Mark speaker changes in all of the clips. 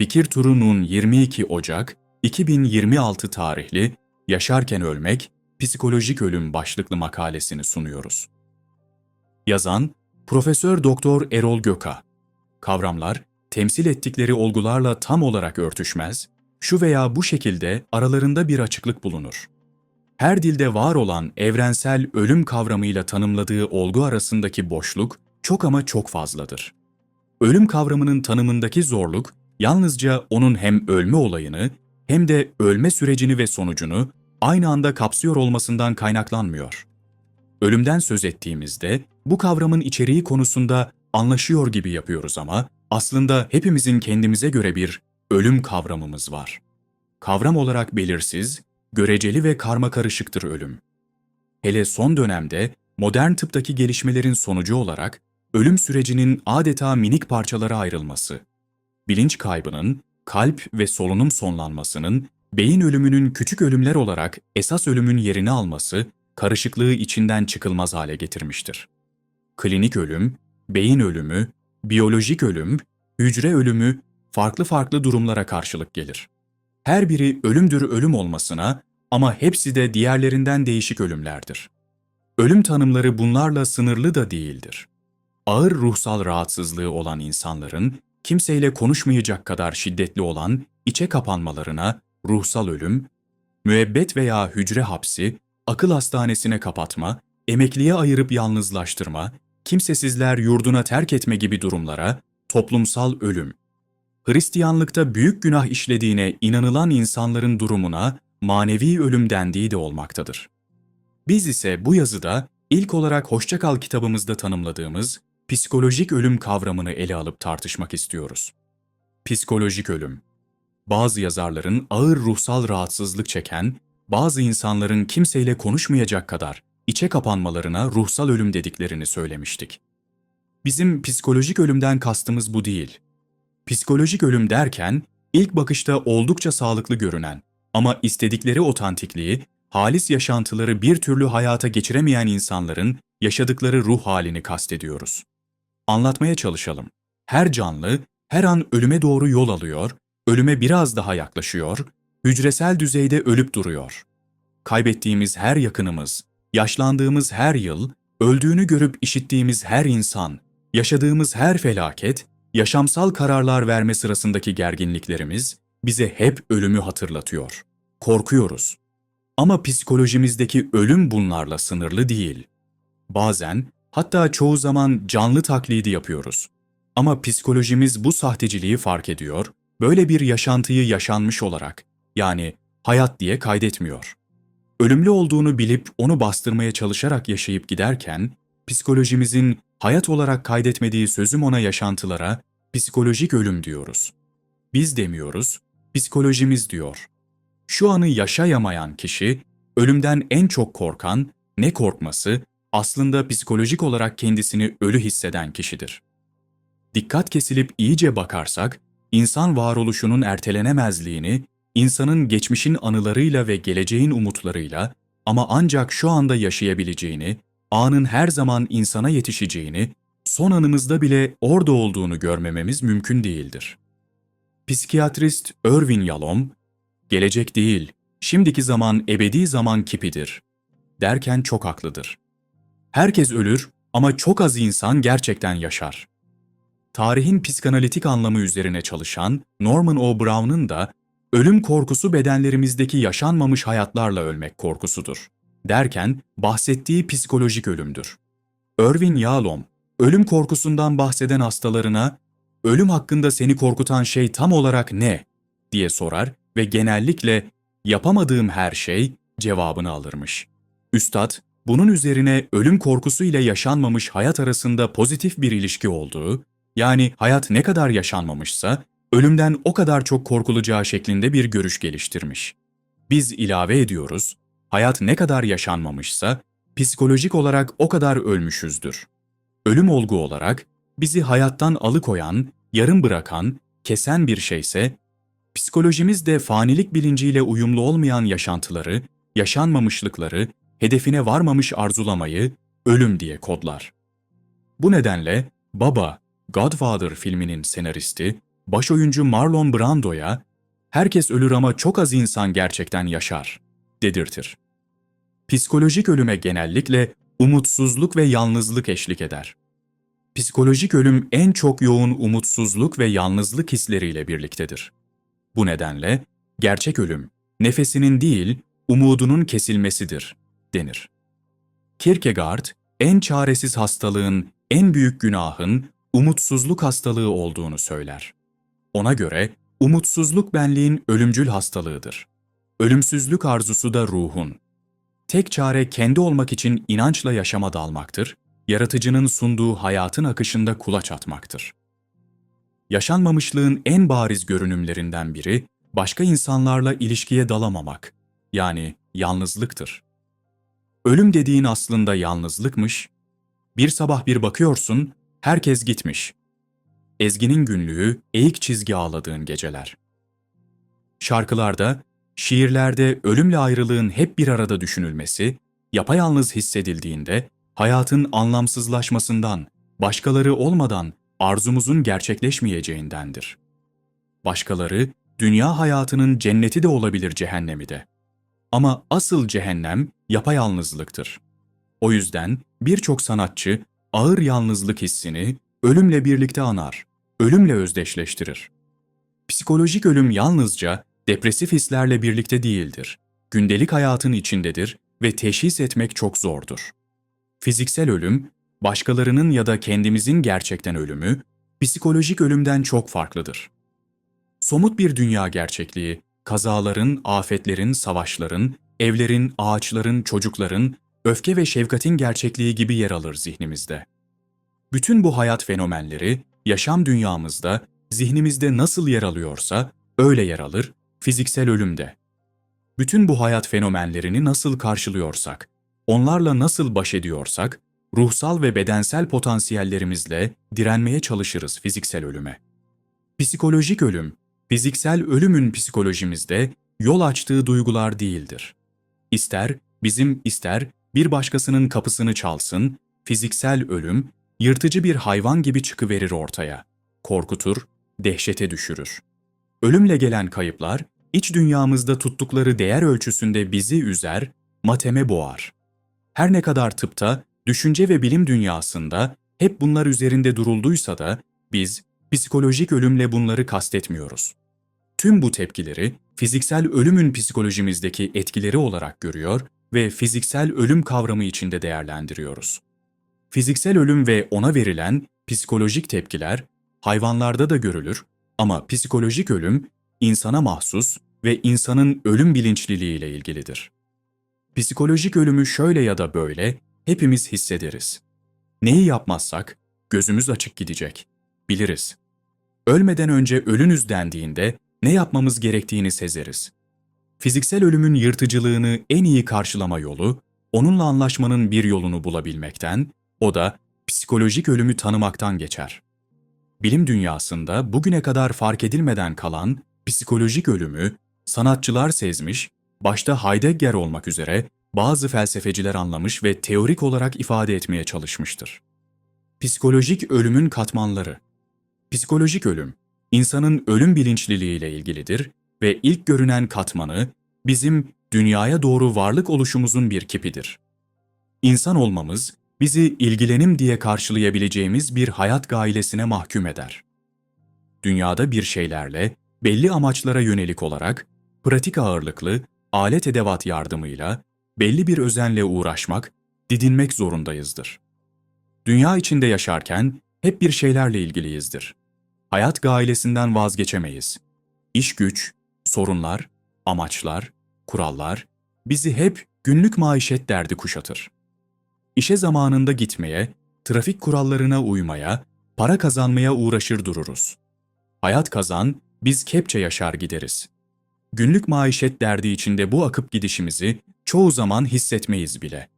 Speaker 1: Fikir Turu'nun 22 Ocak 2026 tarihli Yaşarken Ölmek, Psikolojik Ölüm başlıklı makalesini sunuyoruz. Yazan Profesör Doktor Erol Göka. Kavramlar temsil ettikleri olgularla tam olarak örtüşmez, şu veya bu şekilde aralarında bir açıklık bulunur. Her dilde var olan evrensel ölüm kavramıyla tanımladığı olgu arasındaki boşluk çok ama çok fazladır. Ölüm kavramının tanımındaki zorluk yalnızca onun hem ölme olayını hem de ölme sürecini ve sonucunu aynı anda kapsıyor olmasından kaynaklanmıyor. Ölümden söz ettiğimizde bu kavramın içeriği konusunda anlaşıyor gibi yapıyoruz ama aslında hepimizin kendimize göre bir ölüm kavramımız var. Kavram olarak belirsiz, göreceli ve karma karışıktır ölüm. Hele son dönemde modern tıptaki gelişmelerin sonucu olarak ölüm sürecinin adeta minik parçalara ayrılması, bilinç kaybının, kalp ve solunum sonlanmasının, beyin ölümünün küçük ölümler olarak esas ölümün yerini alması, karışıklığı içinden çıkılmaz hale getirmiştir. Klinik ölüm, beyin ölümü, biyolojik ölüm, hücre ölümü farklı farklı durumlara karşılık gelir. Her biri ölümdür ölüm olmasına ama hepsi de diğerlerinden değişik ölümlerdir. Ölüm tanımları bunlarla sınırlı da değildir. Ağır ruhsal rahatsızlığı olan insanların kimseyle konuşmayacak kadar şiddetli olan içe kapanmalarına ruhsal ölüm, müebbet veya hücre hapsi, akıl hastanesine kapatma, emekliye ayırıp yalnızlaştırma, kimsesizler yurduna terk etme gibi durumlara toplumsal ölüm, Hristiyanlıkta büyük günah işlediğine inanılan insanların durumuna manevi ölüm dendiği de olmaktadır. Biz ise bu yazıda ilk olarak Hoşçakal kitabımızda tanımladığımız psikolojik ölüm kavramını ele alıp tartışmak istiyoruz. Psikolojik ölüm Bazı yazarların ağır ruhsal rahatsızlık çeken, bazı insanların kimseyle konuşmayacak kadar içe kapanmalarına ruhsal ölüm dediklerini söylemiştik. Bizim psikolojik ölümden kastımız bu değil. Psikolojik ölüm derken ilk bakışta oldukça sağlıklı görünen ama istedikleri otantikliği, halis yaşantıları bir türlü hayata geçiremeyen insanların yaşadıkları ruh halini kastediyoruz. Anlatmaya çalışalım. Her canlı her an ölüme doğru yol alıyor, ölüme biraz daha yaklaşıyor, hücresel düzeyde ölüp duruyor. Kaybettiğimiz her yakınımız, yaşlandığımız her yıl, öldüğünü görüp işittiğimiz her insan, yaşadığımız her felaket yaşamsal kararlar verme sırasındaki gerginliklerimiz bize hep ölümü hatırlatıyor. Korkuyoruz. Ama psikolojimizdeki ölüm bunlarla sınırlı değil. Bazen, hatta çoğu zaman canlı taklidi yapıyoruz. Ama psikolojimiz bu sahteciliği fark ediyor, böyle bir yaşantıyı yaşanmış olarak, yani hayat diye kaydetmiyor. Ölümlü olduğunu bilip onu bastırmaya çalışarak yaşayıp giderken, psikolojimizin hayat olarak kaydetmediği sözüm ona yaşantılara psikolojik ölüm diyoruz. Biz demiyoruz, psikolojimiz diyor. Şu anı yaşayamayan kişi, ölümden en çok korkan, ne korkması, aslında psikolojik olarak kendisini ölü hisseden kişidir. Dikkat kesilip iyice bakarsak, insan varoluşunun ertelenemezliğini, insanın geçmişin anılarıyla ve geleceğin umutlarıyla ama ancak şu anda yaşayabileceğini, anın her zaman insana yetişeceğini, son anımızda bile orada olduğunu görmememiz mümkün değildir. Psikiyatrist Irvin Yalom, gelecek değil, şimdiki zaman ebedi zaman kipidir, derken çok haklıdır. Herkes ölür ama çok az insan gerçekten yaşar. Tarihin psikanalitik anlamı üzerine çalışan Norman O. Brown'un da ölüm korkusu bedenlerimizdeki yaşanmamış hayatlarla ölmek korkusudur derken bahsettiği psikolojik ölümdür. Irvin Yalom, ölüm korkusundan bahseden hastalarına ölüm hakkında seni korkutan şey tam olarak ne diye sorar ve genellikle yapamadığım her şey cevabını alırmış. Üstad bunun üzerine ölüm korkusu ile yaşanmamış hayat arasında pozitif bir ilişki olduğu, yani hayat ne kadar yaşanmamışsa ölümden o kadar çok korkulacağı şeklinde bir görüş geliştirmiş. Biz ilave ediyoruz, hayat ne kadar yaşanmamışsa psikolojik olarak o kadar ölmüşüzdür. Ölüm olgu olarak bizi hayattan alıkoyan, yarım bırakan, kesen bir şeyse, psikolojimiz de fanilik bilinciyle uyumlu olmayan yaşantıları, yaşanmamışlıkları, hedefine varmamış arzulamayı ölüm diye kodlar. Bu nedenle Baba, Godfather filminin senaristi baş oyuncu Marlon Brando'ya herkes ölür ama çok az insan gerçekten yaşar dedirtir. Psikolojik ölüme genellikle umutsuzluk ve yalnızlık eşlik eder. Psikolojik ölüm en çok yoğun umutsuzluk ve yalnızlık hisleriyle birliktedir. Bu nedenle gerçek ölüm nefesinin değil, umudunun kesilmesidir denir. Kierkegaard, en çaresiz hastalığın, en büyük günahın umutsuzluk hastalığı olduğunu söyler. Ona göre umutsuzluk benliğin ölümcül hastalığıdır. Ölümsüzlük arzusu da ruhun. Tek çare kendi olmak için inançla yaşama dalmaktır, yaratıcının sunduğu hayatın akışında kulaç atmaktır. Yaşanmamışlığın en bariz görünümlerinden biri, başka insanlarla ilişkiye dalamamak, yani yalnızlıktır. Ölüm dediğin aslında yalnızlıkmış. Bir sabah bir bakıyorsun, herkes gitmiş. Ezgi'nin günlüğü, eğik çizgi ağladığın geceler. Şarkılarda, şiirlerde ölümle ayrılığın hep bir arada düşünülmesi, yapayalnız hissedildiğinde hayatın anlamsızlaşmasından, başkaları olmadan arzumuzun gerçekleşmeyeceğindendir. Başkaları, dünya hayatının cenneti de olabilir cehennemi de. Ama asıl cehennem yapayalnızlıktır. O yüzden birçok sanatçı ağır yalnızlık hissini ölümle birlikte anar, ölümle özdeşleştirir. Psikolojik ölüm yalnızca depresif hislerle birlikte değildir. Gündelik hayatın içindedir ve teşhis etmek çok zordur. Fiziksel ölüm, başkalarının ya da kendimizin gerçekten ölümü, psikolojik ölümden çok farklıdır. Somut bir dünya gerçekliği, kazaların, afetlerin, savaşların, evlerin, ağaçların, çocukların, öfke ve şefkatin gerçekliği gibi yer alır zihnimizde. Bütün bu hayat fenomenleri yaşam dünyamızda, zihnimizde nasıl yer alıyorsa öyle yer alır, fiziksel ölümde. Bütün bu hayat fenomenlerini nasıl karşılıyorsak, onlarla nasıl baş ediyorsak, ruhsal ve bedensel potansiyellerimizle direnmeye çalışırız fiziksel ölüme. Psikolojik ölüm, fiziksel ölümün psikolojimizde yol açtığı duygular değildir. İster bizim ister bir başkasının kapısını çalsın, fiziksel ölüm yırtıcı bir hayvan gibi çıkıverir ortaya. Korkutur, dehşete düşürür. Ölümle gelen kayıplar iç dünyamızda tuttukları değer ölçüsünde bizi üzer, mateme boğar. Her ne kadar tıpta, düşünce ve bilim dünyasında hep bunlar üzerinde durulduysa da biz psikolojik ölümle bunları kastetmiyoruz. Tüm bu tepkileri fiziksel ölümün psikolojimizdeki etkileri olarak görüyor ve fiziksel ölüm kavramı içinde değerlendiriyoruz. Fiziksel ölüm ve ona verilen psikolojik tepkiler hayvanlarda da görülür ama psikolojik ölüm insana mahsus ve insanın ölüm bilinçliliği ile ilgilidir. Psikolojik ölümü şöyle ya da böyle hepimiz hissederiz. Neyi yapmazsak gözümüz açık gidecek. Biliriz. Ölmeden önce ölünüz dendiğinde ne yapmamız gerektiğini sezeriz. Fiziksel ölümün yırtıcılığını en iyi karşılama yolu, onunla anlaşmanın bir yolunu bulabilmekten, o da psikolojik ölümü tanımaktan geçer. Bilim dünyasında bugüne kadar fark edilmeden kalan psikolojik ölümü sanatçılar sezmiş, başta Heidegger olmak üzere bazı felsefeciler anlamış ve teorik olarak ifade etmeye çalışmıştır. Psikolojik ölümün katmanları Psikolojik ölüm, insanın ölüm bilinçliliğiyle ilgilidir ve ilk görünen katmanı bizim dünyaya doğru varlık oluşumuzun bir kipidir. İnsan olmamız bizi ilgilenim diye karşılayabileceğimiz bir hayat gailesine mahkum eder. Dünyada bir şeylerle belli amaçlara yönelik olarak pratik ağırlıklı alet edevat yardımıyla belli bir özenle uğraşmak, didinmek zorundayızdır. Dünya içinde yaşarken hep bir şeylerle ilgiliyizdir. Hayat gailesinden vazgeçemeyiz. İş güç, sorunlar, amaçlar, kurallar bizi hep günlük maişet derdi kuşatır. İşe zamanında gitmeye, trafik kurallarına uymaya, para kazanmaya uğraşır dururuz. Hayat kazan, biz kepçe yaşar gideriz. Günlük maişet derdi içinde bu akıp gidişimizi çoğu zaman hissetmeyiz bile.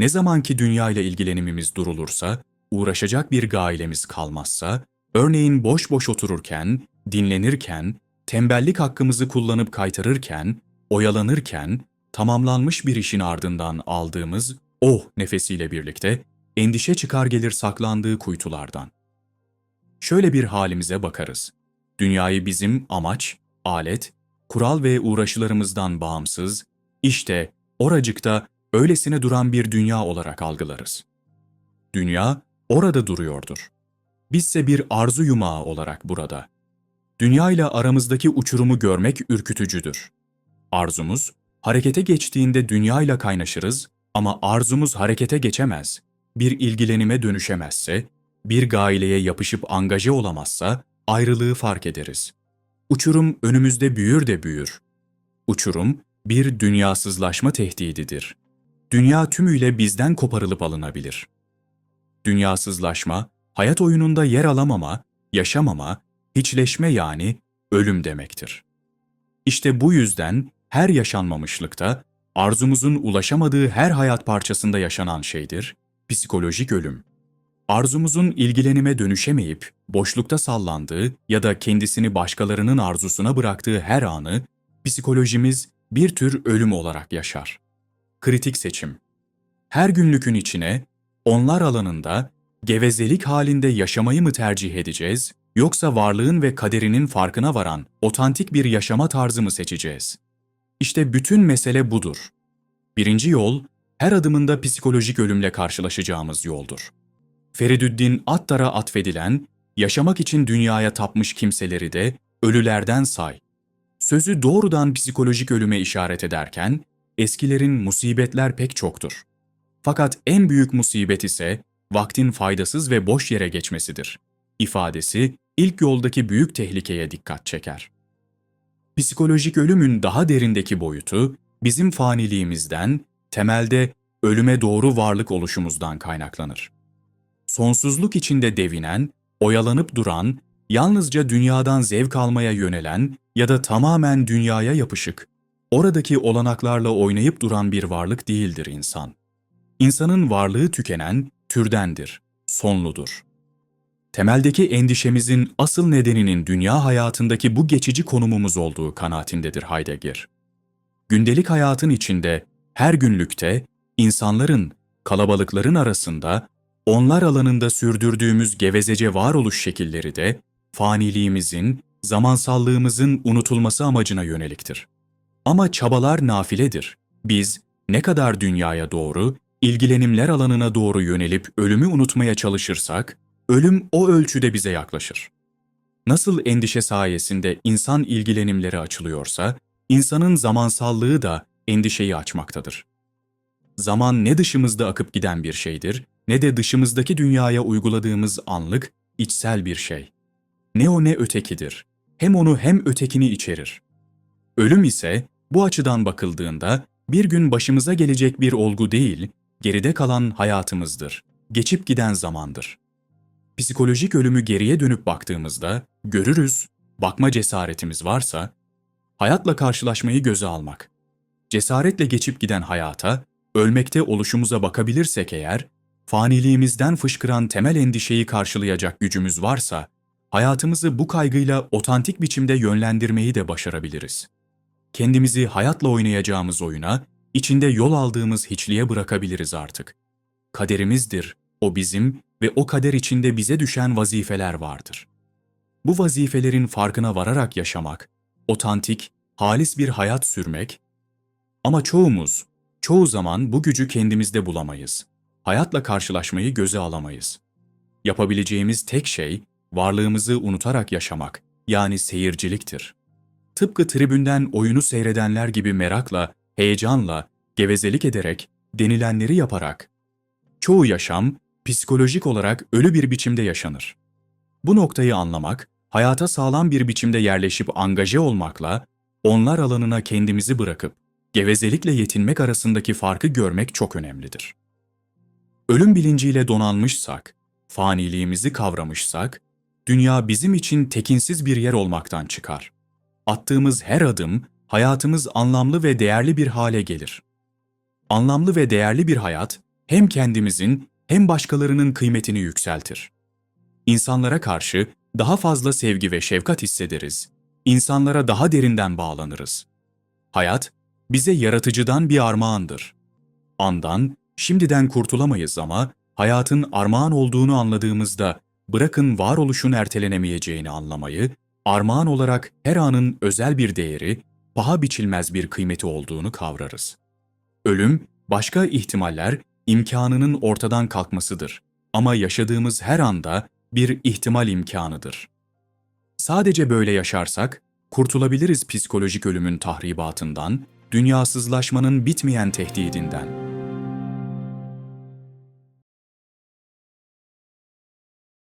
Speaker 1: Ne zaman ki dünya ile ilgilenimimiz durulursa, uğraşacak bir gailemiz kalmazsa, örneğin boş boş otururken, dinlenirken, tembellik hakkımızı kullanıp kaytarırken, oyalanırken, tamamlanmış bir işin ardından aldığımız oh nefesiyle birlikte endişe çıkar gelir saklandığı kuytulardan. Şöyle bir halimize bakarız. Dünyayı bizim amaç, alet, kural ve uğraşılarımızdan bağımsız, işte oracıkta öylesine duran bir dünya olarak algılarız. Dünya orada duruyordur. Bizse bir arzu yumağı olarak burada. Dünya ile aramızdaki uçurumu görmek ürkütücüdür. Arzumuz, harekete geçtiğinde dünya ile kaynaşırız ama arzumuz harekete geçemez, bir ilgilenime dönüşemezse, bir gaileye yapışıp angaje olamazsa ayrılığı fark ederiz. Uçurum önümüzde büyür de büyür. Uçurum bir dünyasızlaşma tehdididir. Dünya tümüyle bizden koparılıp alınabilir. Dünyasızlaşma, hayat oyununda yer alamama, yaşamama, hiçleşme yani ölüm demektir. İşte bu yüzden her yaşanmamışlıkta, arzumuzun ulaşamadığı her hayat parçasında yaşanan şeydir, psikolojik ölüm. Arzumuzun ilgilenime dönüşemeyip boşlukta sallandığı ya da kendisini başkalarının arzusuna bıraktığı her anı psikolojimiz bir tür ölüm olarak yaşar. Kritik seçim. Her günlükün içine onlar alanında gevezelik halinde yaşamayı mı tercih edeceğiz yoksa varlığın ve kaderinin farkına varan otantik bir yaşama tarzı mı seçeceğiz? İşte bütün mesele budur. Birinci yol, her adımında psikolojik ölümle karşılaşacağımız yoldur. Feridüddin Attar'a atfedilen, yaşamak için dünyaya tapmış kimseleri de ölülerden say. Sözü doğrudan psikolojik ölüme işaret ederken, eskilerin musibetler pek çoktur. Fakat en büyük musibet ise vaktin faydasız ve boş yere geçmesidir. İfadesi ilk yoldaki büyük tehlikeye dikkat çeker. Psikolojik ölümün daha derindeki boyutu bizim faniliğimizden, temelde ölüme doğru varlık oluşumuzdan kaynaklanır. Sonsuzluk içinde devinen, oyalanıp duran, yalnızca dünyadan zevk almaya yönelen ya da tamamen dünyaya yapışık, oradaki olanaklarla oynayıp duran bir varlık değildir insan. İnsanın varlığı tükenen türdendir, sonludur. Temeldeki endişemizin asıl nedeninin dünya hayatındaki bu geçici konumumuz olduğu kanaatindedir Heidegger. Gündelik hayatın içinde, her günlükte, insanların, kalabalıkların arasında, onlar alanında sürdürdüğümüz gevezece varoluş şekilleri de, faniliğimizin, zamansallığımızın unutulması amacına yöneliktir. Ama çabalar nafiledir. Biz, ne kadar dünyaya doğru, ilgilenimler alanına doğru yönelip ölümü unutmaya çalışırsak, ölüm o ölçüde bize yaklaşır. Nasıl endişe sayesinde insan ilgilenimleri açılıyorsa, insanın zamansallığı da endişeyi açmaktadır. Zaman ne dışımızda akıp giden bir şeydir, ne de dışımızdaki dünyaya uyguladığımız anlık, içsel bir şey. Ne o ne ötekidir. Hem onu hem ötekini içerir. Ölüm ise bu açıdan bakıldığında bir gün başımıza gelecek bir olgu değil, geride kalan hayatımızdır. Geçip giden zamandır. Psikolojik ölümü geriye dönüp baktığımızda görürüz, bakma cesaretimiz varsa, hayatla karşılaşmayı göze almak. Cesaretle geçip giden hayata, ölmekte oluşumuza bakabilirsek eğer, faniliğimizden fışkıran temel endişeyi karşılayacak gücümüz varsa, hayatımızı bu kaygıyla otantik biçimde yönlendirmeyi de başarabiliriz. Kendimizi hayatla oynayacağımız oyuna, içinde yol aldığımız hiçliğe bırakabiliriz artık. Kaderimizdir, o bizim ve o kader içinde bize düşen vazifeler vardır. Bu vazifelerin farkına vararak yaşamak, otantik, halis bir hayat sürmek ama çoğumuz, çoğu zaman bu gücü kendimizde bulamayız. Hayatla karşılaşmayı göze alamayız. Yapabileceğimiz tek şey, varlığımızı unutarak yaşamak, yani seyirciliktir. Tıpkı tribünden oyunu seyredenler gibi merakla, heyecanla, gevezelik ederek, denilenleri yaparak. Çoğu yaşam, psikolojik olarak ölü bir biçimde yaşanır. Bu noktayı anlamak, hayata sağlam bir biçimde yerleşip angaje olmakla, onlar alanına kendimizi bırakıp, gevezelikle yetinmek arasındaki farkı görmek çok önemlidir. Ölüm bilinciyle donanmışsak, faniliğimizi kavramışsak, dünya bizim için tekinsiz bir yer olmaktan çıkar. Attığımız her adım, hayatımız anlamlı ve değerli bir hale gelir. Anlamlı ve değerli bir hayat, hem kendimizin hem başkalarının kıymetini yükseltir. İnsanlara karşı daha fazla sevgi ve şefkat hissederiz. İnsanlara daha derinden bağlanırız. Hayat, bize yaratıcıdan bir armağandır. Andan, şimdiden kurtulamayız ama hayatın armağan olduğunu anladığımızda bırakın varoluşun ertelenemeyeceğini anlamayı, armağan olarak her anın özel bir değeri, paha biçilmez bir kıymeti olduğunu kavrarız. Ölüm, başka ihtimaller imkanının ortadan kalkmasıdır ama yaşadığımız her anda bir ihtimal imkanıdır. Sadece böyle yaşarsak, kurtulabiliriz psikolojik ölümün tahribatından, dünyasızlaşmanın bitmeyen tehdidinden.